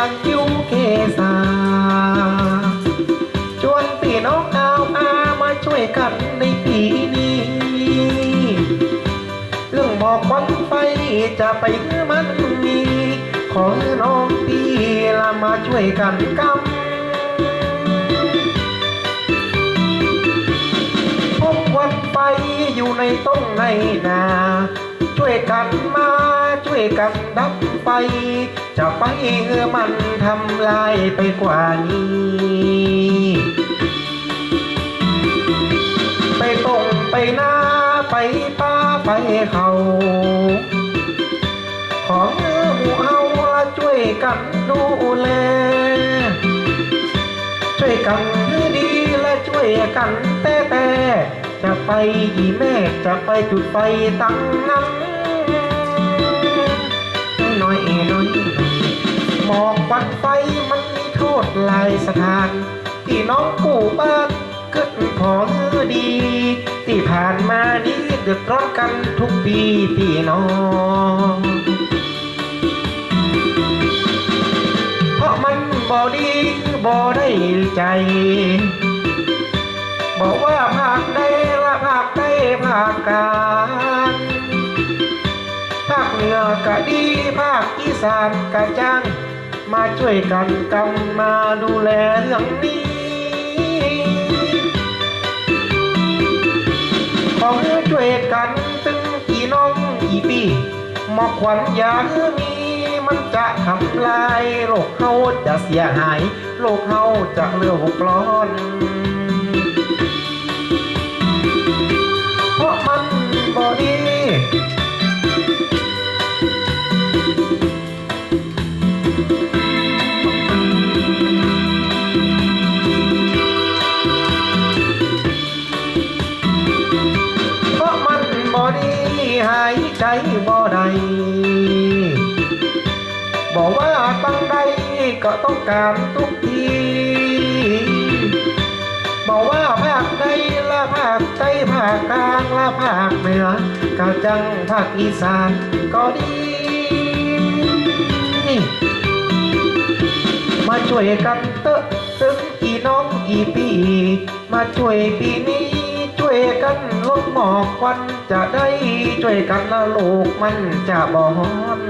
างคิวเกษาชวนพี่น้องเอาอามาช่วยกันในปีนี้ เรื่องบอกควันไฟจะไปเมื่อมันมีขอให้น้องพี่ละมาช่วยกันกำพบควันไฟอยู่ในต้นในนา ช่วยกันมาช่วยกันดับไฟ จะไปเมื่อมันทำลายไปกว่านี้ ไปตรงไปหน้าไปป้าไปเขาขอหมู่เฮาช่วยกันดูแล ช่วยกันดีและช่วยกันแต่แต่จะ ไปอีแม่จะไปจุดไฟตั้งนั้นน้อยๆน้อยหมอกควันไฟมันมีโทษหลายสถานที่น้องกูบ้านเกิดพอือดี ที่ผ่านมานี้เดือดร้อนกันทุกปีพี่น้องเพราะมันบ่ดีคือบ่ได้ใจ บอกว่าภาคใด ดีภาคอีสานก็จ้าง มาช่วยกันกำมาดูแลเรื่องนี้ ขอให้ช่วยกันตึงกี่น้องกี่ปีหมอกควันอยามีมันจะทำลายโลกเฮาจะเสียหาย โลกเฮาจะเลือกร้อน ใจบ่ได้บอกว่าตั้งใดก็ต้องการทุกทีบอกว่าภาคใดละภาคใต้ภาคกลางละภาคเหนือก็จังภาคอีสานก็ดี มาช่วยกันเตอะตึงอีน้องอีปี มาช่วยปีนี้ วยกันลดหมอกควันจะได้ช่วยกันละโลกมันจะบ่อน